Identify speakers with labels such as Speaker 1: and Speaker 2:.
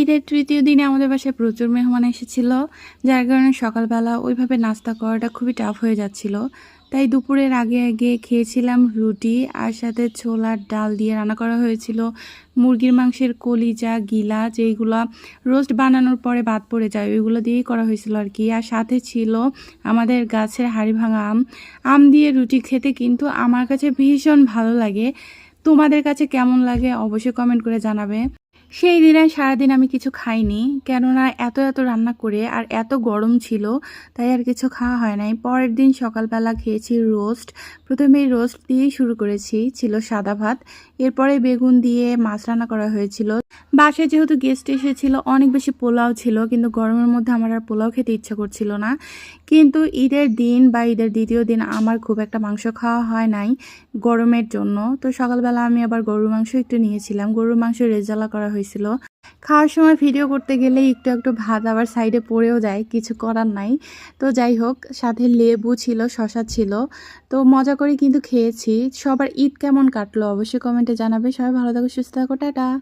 Speaker 1: ঈদের তৃতীয় দিনে আমাদের বাসায় প্রচুর মেহমান এসেছিল, যার কারণে সকালবেলা ওইভাবে নাস্তা করাটা খুবই টাফ হয়ে যাচ্ছিল। তাই দুপুরের আগে আগে খেয়েছিলাম রুটি আর সাথে ছোলার ডাল দিয়ে রান্না করা হয়েছিল। মুরগির মাংসের কলিজা গিলা যেইগুলো রোস্ট বানানোর পরে বাদ পড়ে যায়, ওইগুলো দিয়েই করা হয়েছিল আর কি। আর সাথে ছিল আমাদের গাছের হাড়ি ভাঙা আম। আম দিয়ে রুটি খেতে কিন্তু আমার কাছে ভীষণ ভালো লাগে। তোমাদের কাছে কেমন লাগে অবশ্যই কমেন্ট করে জানাবে। সেই দিনে সারাদিন আমি কিছু খাইনি, কেননা এত এত রান্না করে আর এত গরম ছিল, তাই আর কিছু খাওয়া হয় নাই। পরের দিন সকালবেলা খেয়েছি রোস্ট। প্রথমে রোস্ট দিয়েই শুরু করেছি, ছিল সাদা ভাত। এরপরে বেগুন দিয়ে মাছ রান্না করা হয়েছিল। বাসে যেহেতু গেস্ট এসেছিল, অনেক বেশি পোলাও ছিল, কিন্তু গরমের মধ্যে আমার আর পোলাও খেতে ইচ্ছা করছিল না। কিন্তু ঈদের দিন বা ঈদের দ্বিতীয় দিন আমার খুব একটা মাংস খাওয়া হয় নাই গরমের জন্য। তো সকালবেলা আমি আবার গরুর মাংস একটু নিয়েছিলাম। গরুর মাংস রেজালা করা হয়েছিল। খাওয়ার সময় ভিডিও করতে গেলে একটু একটু ভাত আবার সাইডে পড়েও যায়, কিছু করার নাই। তো যাই হোক, সাথে লেবু ছিল শশা ছিল। তো মজা করে কিন্তু খেয়েছি। সবার ঈদ কেমন কাটলো অবশ্যই কমেন্টে জানাবে। সবাই ভালো থাকো, সুস্থ থাকো, টাটা।